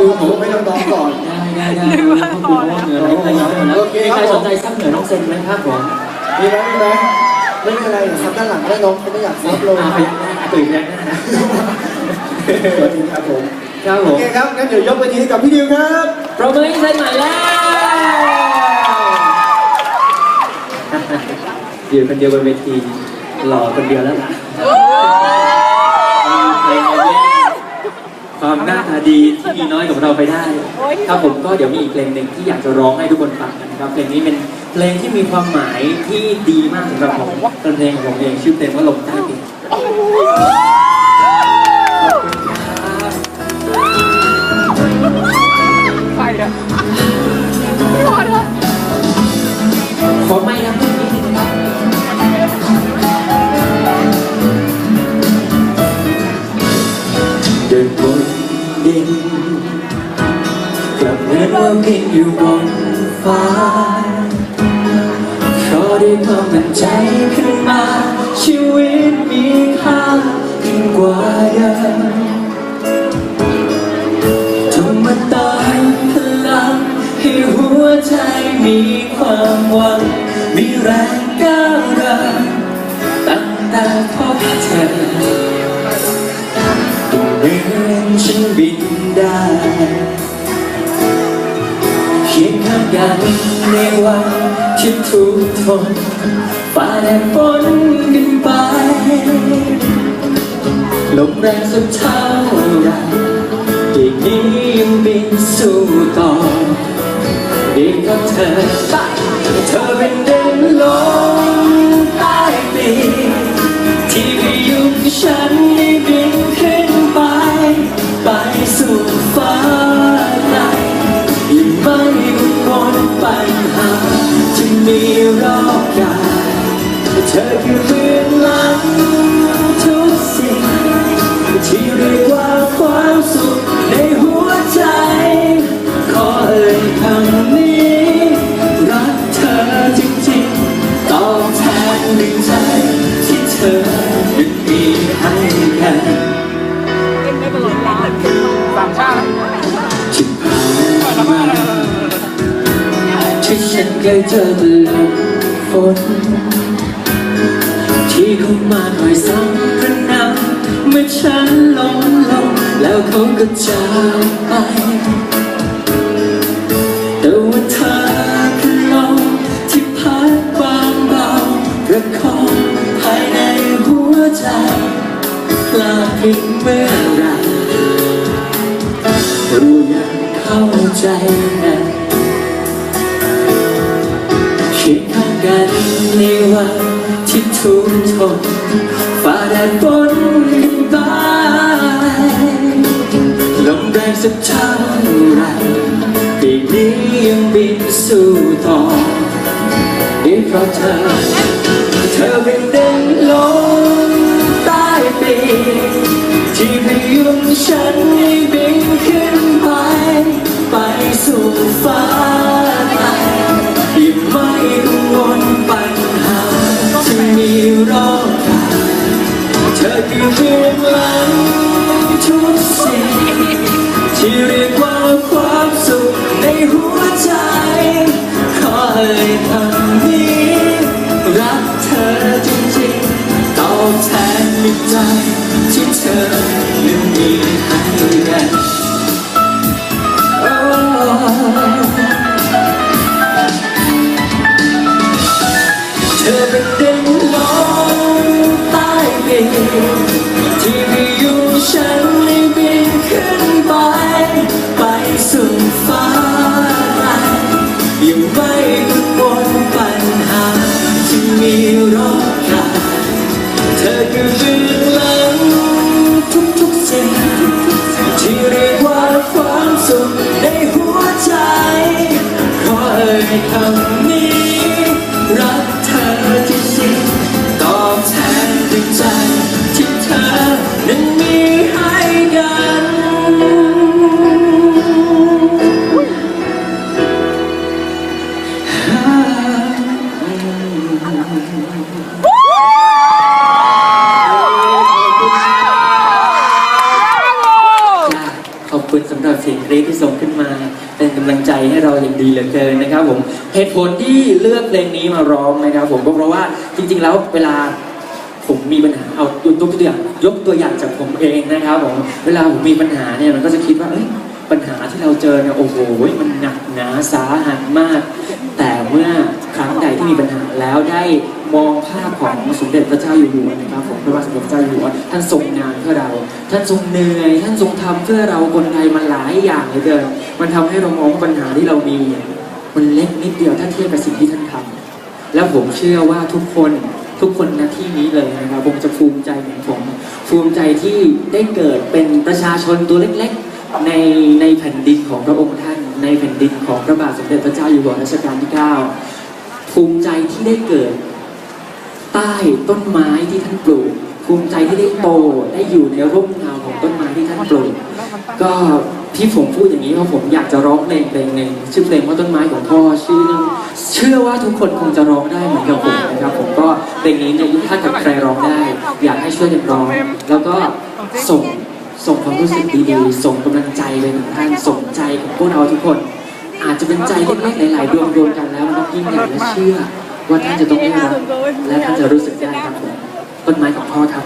ดูผมไม่ต้องตองก่อน ได้ได้ได้ดูข้อมูลว่าเหนืออะไรใครย้อนหมดแล้วโอเคมีครับ ใครสนใจซับเหนือน้องเซนไหมครับผมมีไหมมีไหมไม่มีอะไรซับด้านหลังได้น้องเขาไม่อยากซับลงอ่าพยักหน้าตื่นพยักหน้านะสวัสดีครับผมครับผโอมเคครับงั้นเดี๋ยวยกเวทีให้กับพี่ดิวครับ ปรบมือให้เซนใหม่แล้วอยู่คนเดียวบนเวทีหล่อคนเดียวแล้วล่ะเพลงมาแย่ง ความหน้าตาดีที่มีน้อยกับเราไปได้ครับผมก็เดี๋ยวมีอีกเพลงหนึ่งที่อยากจะร้องให้ทุกคนฟังนะครับเพลงนี้เป็นเพลงที่มีความหมายที่ดีมากสำหรับผมเป็นเพลงของผมเองชื่อเพลงว่าลมใต้ปีก มือนว่าบินอยู่บนฟ้าเพราะได้ความมั่นใจขึ้นมา ชีวิตมีค่ายิ่งกว่าเดิมจงมาเติมพลังให้หัวใจมีความหวัง มีแรงก้าวเดินตั้งแต่พบเธอเหมือนฉันบินได้ เคียงข้างกันในวันที่ทุกทนฝ่าแดดฝนกันไปลมแรงสักเท่าไรอีกนี้ยังบินสู้ต่ออีกกับเธอเธอเป็นเดินลมใต้ปี อบกายเธอคือเบื้องหลังทุกสิ่ง ที่เรียกว่าความสุขในหัวใจ ขอเอ่ยคำนี้ รักเธอจริงๆตอบแทนหนึ่งใจที่เธอยังมีให้กันต่างชาติที่ผ่านมาที่ฉันเคยเจอบนลม ฝน ที่เขามาคอยซ้ำกระหนำเมื่อฉันล้มลง แล้วเขาก็จากไป แต่ว่าเธอคือลมที่พัดบางเบาประคองภายในหัวใจกล้าพียงเมื่อไหรรู้อยากเข้าใจนะเคียงข้า กันในวันที่ทุกข์ทนฝ่าแดดฝนกันไปลมแรงสักเท่าไรปีกนี้ยังบินสู้ต่อนี่เพราะเธอ เธอเป็นเด่นลมใต้ปีกที่พยุงฉัน รอบกายเธอคือเบื้อง ปีกที่พยุงฉันให้บินขึ้นไป ไปสู่ฟ้าไกลยังไม่กังวลปัญหา ที่มีรอบกายเธอคือเบื้องหลังทุกๆสิ่งที่เรียกว่าความสุขในหัวใจขอเอ่ยคำ ลังใจให้เราอย่างดีเหลือเกินนะครับผมเหตุผลที่เลือกเพลงนี้มาร้องนะครับ ผมก็เพราะว่าจริง ๆ แล้วเวลาผมมีปัญหาเอายกตัวอย่างยกตัวอย่างจากผมเองนะครับผมเวลาผมมีปัญหาเนี่ยมันก็จะคิดว่าเอ้ยปัญหาที่เราเจอเนี่ยโอ้โหมันหนักหนาสาหัสมาก แต่เมื่อ รั้งใดที่มีปัญหาแล้วได้มองภาพของสมเด็จพระเจ้าอยู่หัวนะครับผมพระบาทสมเด็จพระเจ้าอยู่หัวท่านทรงงานเพื่อเรา ท่านทรงเหนื่อย ท่านทรงทำเพื่อเราคนไทยมาหลายอย่างเหลยเกินมันทำให้เรามองปัญหาที่เรามีมันเล็กนิดเดียวถ้าเทียบกับสิ่งที่ท่านทำแล้วผมเชื่อว่าทุกคนทุกคนณที่นี้เลยนะครับผมจะภูมิใจเหมือนผมภูมิใจที่ได้เกิดเป็นประชาชนตัวเล็กๆ ในในแผ่นดินของพระองค์ท่าน ในแผ่นดินของพระบาทสมเด็จพระเจ้าอยู่หัวรัชกาลที่ 9 ภูมิใจที่ได้เกิด ใต้ต้นไม้ที่ท่านปลูก ภูมิใจที่ได้โตได้อยู่ในร่มเงาของต้นไม้ที่ท่านปลูก ก็ที่ผมพูดอย่างนี้เพราะผมอยากจะร้องเพลงเพลงหนึ่งชื่อเพลงว่าต้นไม้ของพ่อชื่อนึงเชื่อว่าทุกคนคงจะร้องได้เหมือนกับผมนะครับ ผมก็เพลงนี้เนี่ยถ้าเกิดใครร้องได้ อยากให้ช่วยกันร้อง แล้วก็ส่งส่งความรู้สึกดีๆ ส่งกำลังใจไปถึงท่านส่งใจของพวกเราทุกคน อาจจะเป็นใจเล็กๆหลายๆดวงรวมกันแล้วนะครับยิ่งใหญ่และเชื่อ ว่าท่านจะต้องได้รับและท่านจะรู้สึกได้ครับต้นไม้ของพ่อครับ